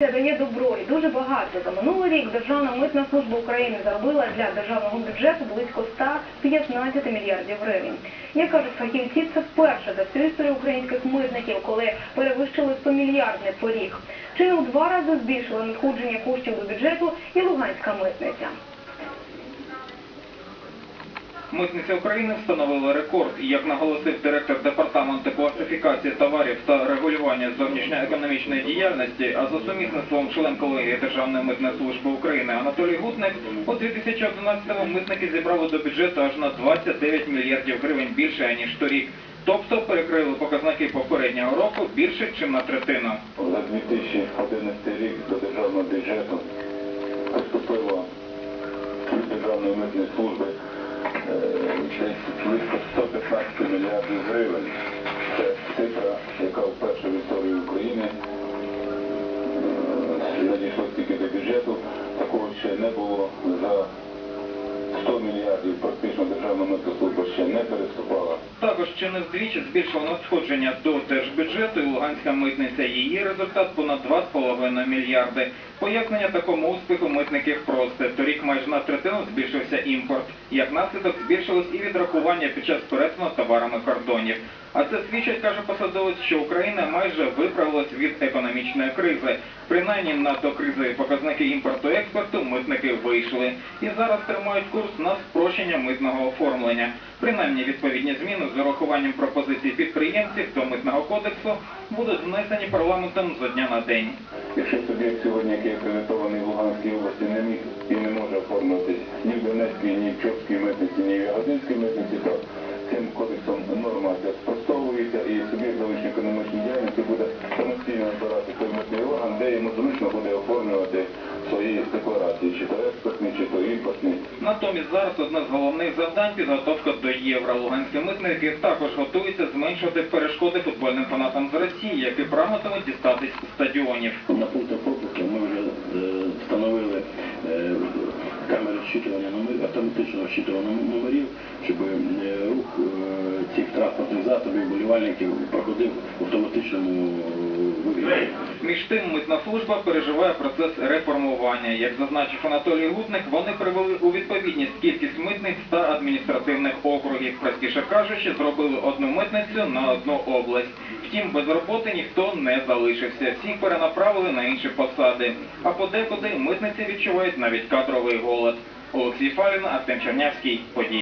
дає добро і дуже багато. За минулий рік Державна митна служба України заробила для державного бюджету близько 115 мільярдів гривень. Як кажуть фахівці, це вперше за всю історію українських митників, коли перевищили 100 мільярдний поріг. Чи не у два рази збільшила надходження коштів до бюджету і Луганська митниця. Митниця України встановила рекорд. Як наголосив директор департаменту класифікації товарів та регулювання зовнішньоекономічної діяльності, а за сумісництвом член колегії Державної митної служби України Анатолій Гутник, у 2011-му митники зібрали до бюджету аж на 29 мільярдів гривень більше ніж торік. Тобто перекрили показники попереднього року більше, ніж на третину. За 2011 рік до державного бюджету поступило від Державної митної служби близько 115 мільярдів гривень. Це цифра, яка вперше в історії України надійшла тільки до бюджету. Такого ще не було за 100 мільярдів. Практично Державна служба ще не переступала. Також чи не вдвічі збільшило надходження до держбюджету і Луганська митниця. Її результат понад 2,5 мільярди. Пояснення такому успіху митників просте. Торік майже на третину збільшився імпорт. Як наслідок збільшилось і відрахування під час перетину товарами кордонів. А це свідчить, каже посадовець, що Україна майже виправилась від економічної кризи. Принаймні на докризові показники імпорту-експорту митники вийшли. І зараз тримають курс на спрощення митного оформлення. Принаймні відповідні зміни з урахуванням пропозицій підприємців до митного кодексу будуть внесені парламентом за дня на день. Якщо суб'єкт сьогодні, який акредитований в Луганській області, не міг і не може оформитись ні в Донецькій, ні в Чопській митниці, ні в Ягодинській митниці, то цим кодексом норма спростовується і суб'єкт залишній економічної діяльності буде самостійно збирати той митний орган, де йому зручно буде оформлювати свої декларації, чи то експортні, то. Натомість зараз одне з головних завдань підготовка до євро. Луганські митники також готуються зменшувати перешкоди футбольним фанатам з Росії, які прагнутимуть дістатись стадіонів. На пунктах пропуску ми вже е, встановили е, камери щитування номерів, автоматичного щитування номерів, щоб е, рух цих транспортних засобів, болівальників проходив в автоматичному. Між тим, митна служба переживає процес реформування. Як зазначив Анатолій Гутник, вони привели у відповідність кількість митниць та адміністративних округів. Простіше кажучи, зробили одну митницю на одну область. Втім, без роботи ніхто не залишився. Всіх перенаправили на інші посади. А подекуди митниці відчувають навіть кадровий голод. Олексій Фалін, Артем Чернявський, подій.